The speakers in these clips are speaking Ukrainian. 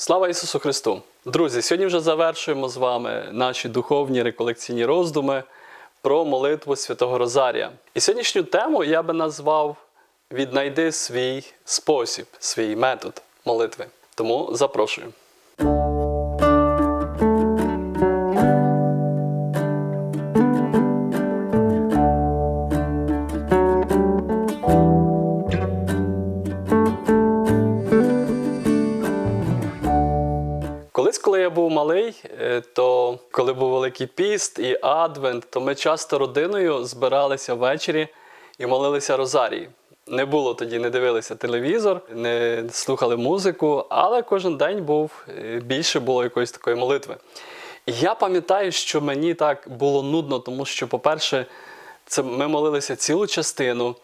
Слава Ісусу Христу! Друзі, сьогодні вже завершуємо з вами наші духовні реколекційні роздуми про молитву Святого Розарія. І сьогоднішню тему я би назвав Віднайди свій спосіб, свій метод молитви. Тому запрошую. Малий, е, то коли був Великий піст і Адвент, то ми часто родиною збиралися ввечері і молилися Розарії. Не було тоді, не дивилися телевізор, не слухали музику, але кожен день був е, більше було якоїсь такої молитви. І я пам'ятаю, що мені так було нудно, тому що, по-перше, це ми молилися цілу частину.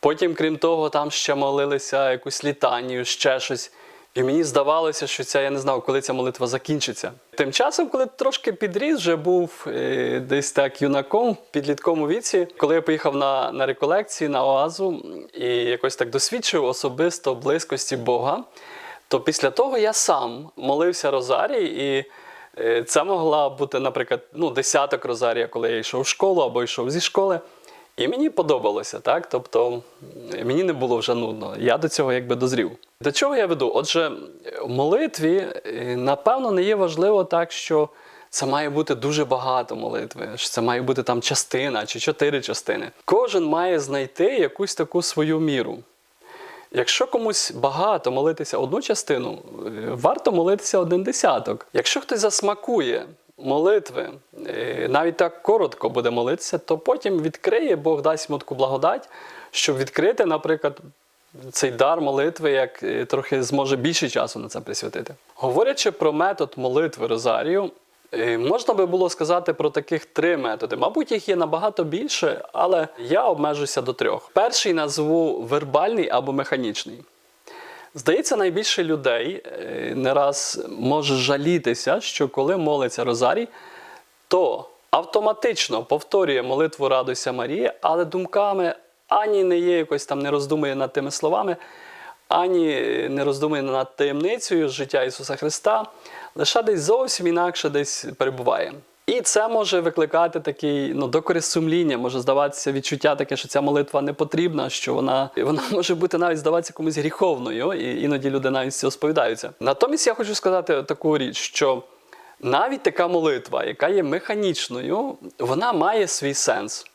Потім, крім того, там ще молилися якусь літанію, ще щось. І мені здавалося, що ця я не знав, коли ця молитва закінчиться. Тим часом, коли трошки підріс, вже був е, десь так юнаком в підлітковому віці, коли я поїхав на, на реколекції на Оазу і якось так досвідчив особисто близькості Бога, то після того я сам молився Розарій, і е, це могла бути, наприклад, ну, десяток Розарія, коли я йшов в школу або йшов зі школи. І мені подобалося, так? Тобто мені не було вже нудно. Я до цього якби дозрів. До чого я веду? Отже, в молитві, е, напевно, не є важливо так, що це має бути дуже багато молитви, що це має бути там частина чи чотири частини. Кожен має знайти якусь таку свою міру. Якщо комусь багато молитися одну частину, е, варто молитися один десяток. Якщо хтось засмакує молитви, навіть так коротко буде молитися, то потім відкриє, Бог дасть йому таку благодать, щоб відкрити, наприклад, цей дар молитви, як е, трохи зможе більше часу на це присвятити. Говорячи про метод молитви Розарію, е, можна би було сказати про таких три методи. Мабуть, їх є набагато більше, але я обмежуся до трьох. Перший назву вербальний або механічний. Здається, найбільше людей е, не раз може жалітися, що коли молиться Розарій, то автоматично повторює молитву Радуйся Марія, але думками ані не є якось там не роздумує над тими словами, ані не роздумує над таємницею життя Ісуса Христа, лише десь зовсім інакше десь перебуває. І це може викликати такий ну, докорі сумління, може здаватися відчуття таке, що ця молитва не потрібна, що вона, вона може бути навіть здаватися комусь гріховною, і іноді люди навіть з цього сповідаються. Натомість я хочу сказати таку річ, що навіть така молитва, яка є механічною, вона має свій сенс.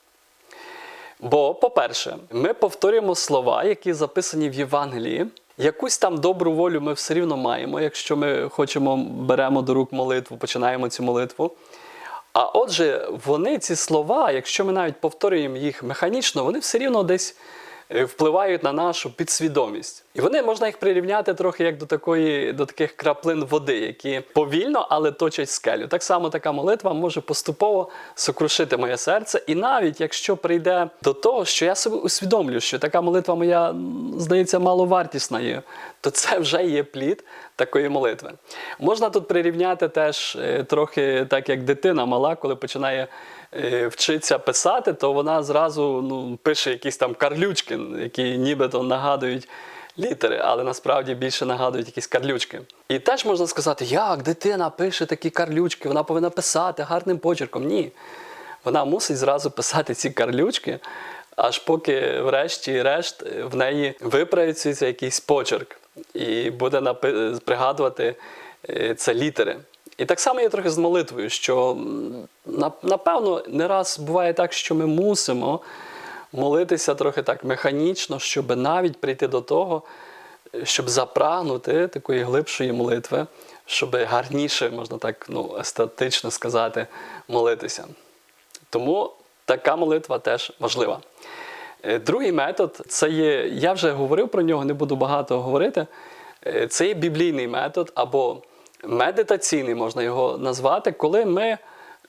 Бо, по-перше, ми повторюємо слова, які записані в Євангелії. Якусь там добру волю ми все рівно маємо, якщо ми хочемо, беремо до рук молитву, починаємо цю молитву. А отже, вони, ці слова, якщо ми навіть повторюємо їх механічно, вони все рівно десь впливають на нашу підсвідомість. І вони можна їх прирівняти трохи як до такої, до таких краплин води, які повільно, але точать скелю. Так само така молитва може поступово сокрушити моє серце. І навіть якщо прийде до того, що я собі усвідомлю, що така молитва моя, здається, маловартісна є, то це вже є плід такої молитви. Можна тут прирівняти теж е, трохи так, як дитина мала, коли починає е, вчитися писати, то вона зразу ну, пише якісь там карлючки, які нібито нагадують літери, але насправді більше нагадують якісь карлючки. І теж можна сказати, як дитина пише такі карлючки, вона повинна писати гарним почерком. Ні. Вона мусить зразу писати ці карлючки, аж поки, врешті-решт, в неї виправиться якийсь почерк і буде пригадувати е, це літери. І так само є трохи з молитвою, що напевно не раз буває так, що ми мусимо молитися трохи так механічно, щоб навіть прийти до того, щоб запрагнути такої глибшої молитви, щоб гарніше, можна так ну, естетично сказати, молитися. Тому така молитва теж важлива. Е, Другий метод це є, я вже говорив про нього, не буду багато говорити. Е, Це є біблійний метод або медитаційний, можна його назвати, коли ми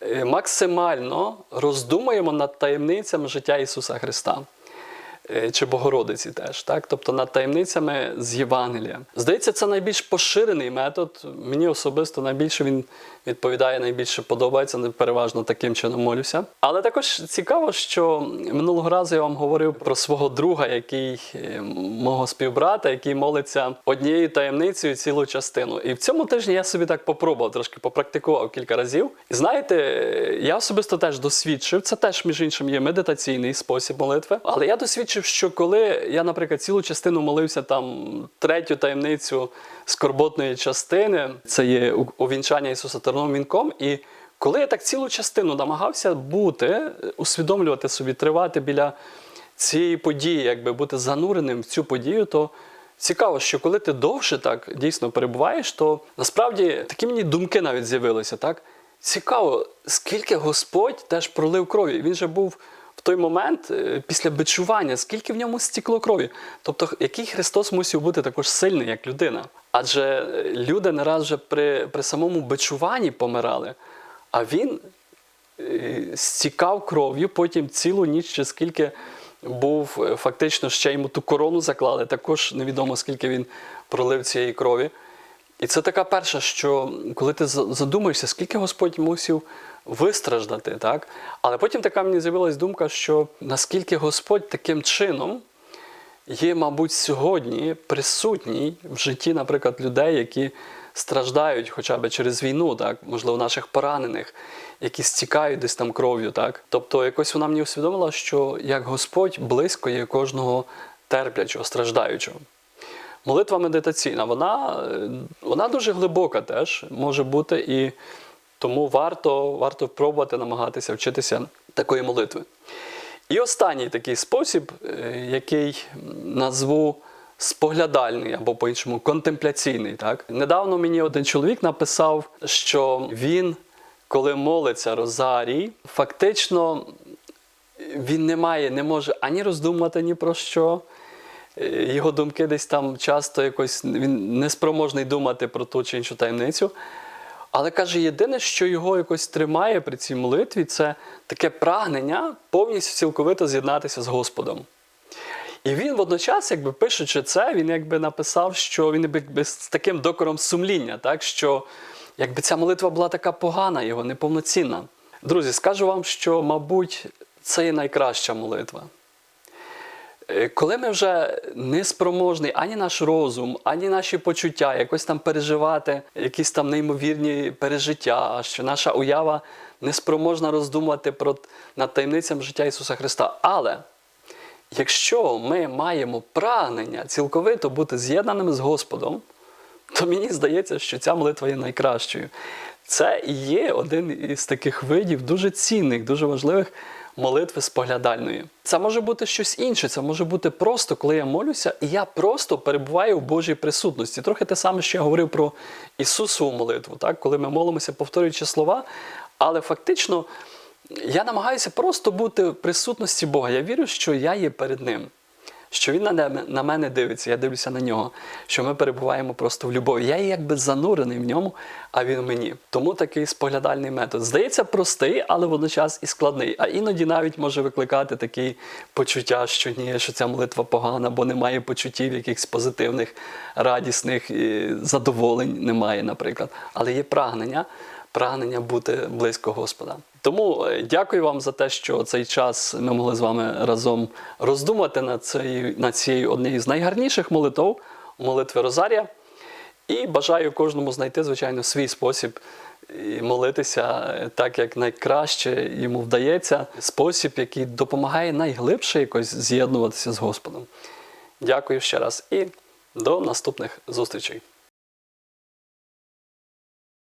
е, максимально роздумуємо над таємницями життя Ісуса Христа. Е, чи Богородиці теж, так? тобто над таємницями з Євангелія. Здається, це найбільш поширений метод. Мені особисто найбільше він відповідає, найбільше подобається, не переважно таким чином молюся. Але також цікаво, що минулого разу я вам говорив про свого друга, який е, мого співбрата, який молиться однією таємницею цілу частину. І в цьому тижні я собі так попробував, трошки попрактикував кілька разів. І знаєте, я особисто теж досвідчив, це теж, між іншим, є медитаційний спосіб молитви. Але я досвідчив, що коли я, наприклад, цілу частину молився там третю таємницю скорботної частини, це є увінчання Ісуса терновим вінком. І коли я так цілу частину намагався бути, усвідомлювати собі, тривати біля цієї події, якби бути зануреним в цю подію, то цікаво, що коли ти довше так дійсно перебуваєш, то насправді такі мені думки навіть з'явилися. так? Цікаво, скільки Господь теж пролив крові. Він же був той момент е, після бичування, скільки в ньому стікло крові. Тобто, який Христос мусив бути також сильний, як людина. Адже е, люди не раз вже при, при самому бичуванні помирали, а він е, стікав кров'ю, потім цілу ніч чи скільки був фактично ще йому ту корону заклали, також невідомо скільки він пролив цієї крові. І це така перша, що коли ти задумаєшся, скільки Господь мусив вистраждати, так? Але потім така мені з'явилась думка, що наскільки Господь таким чином є, мабуть, сьогодні присутній в житті, наприклад, людей, які страждають хоча б через війну, так, можливо, наших поранених, які стікають десь там кров'ю. Так? Тобто, якось вона мені усвідомила, що як Господь близько є кожного терплячого, страждаючого. Молитва медитаційна, вона, е, вона дуже глибока теж може бути, і тому варто, варто пробувати намагатися вчитися такої молитви. І останній такий спосіб, е, який назву споглядальний або по-іншому контемпляційний. Так? Недавно мені один чоловік написав, що він, коли молиться Розарій, фактично він не має, не може ані роздумувати ні про що. Е, Його думки десь там часто якось він неспроможний думати про ту чи іншу таємницю. Але каже, єдине, що його якось тримає при цій молитві, це таке прагнення повністю цілковито з'єднатися з Господом. І він водночас, якби пишучи це, він якби написав, що він якби з таким докором сумління, так що якби ця молитва була така погана, його неповноцінна. Друзі, скажу вам, що, мабуть, це є найкраща молитва. Е, Коли ми вже не спроможний ані наш розум, ані наші почуття, якось там переживати, якісь там неймовірні пережиття, що наша уява не спроможна роздумувати про над таємницями життя Ісуса Христа. Але якщо ми маємо прагнення цілковито бути з'єднаними з Господом, то мені здається, що ця молитва є найкращою. Це і є один із таких видів дуже цінних, дуже важливих молитви споглядальної. Це може бути щось інше, це може бути просто, коли я молюся, і я просто перебуваю в Божій присутності. Трохи те саме, що я говорив про Ісусову молитву, так? коли ми молимося, повторюючи слова, але фактично я намагаюся просто бути в присутності Бога. Я вірю, що я є перед Ним. Що він на мене, дивиться, я дивлюся на нього, що ми перебуваємо просто в любові. Я якби занурений в ньому, а він мені. Тому такий споглядальний метод. Здається, простий, але водночас і складний. А іноді навіть може викликати такі почуття, що ні, що ця молитва погана, бо немає почуттів якихось позитивних, радісних задоволень немає, наприклад. Але є прагнення, прагнення бути близько Господа. Тому е, дякую вам за те, що цей час ми могли з вами разом роздумати над цією, над цією однією з найгарніших молитв, молитви Розарія. І бажаю кожному знайти, звичайно, свій спосіб і молитися е, так, як найкраще йому вдається, спосіб, який допомагає найглибше якось з'єднуватися з Господом. Дякую ще раз і до наступних зустрічей.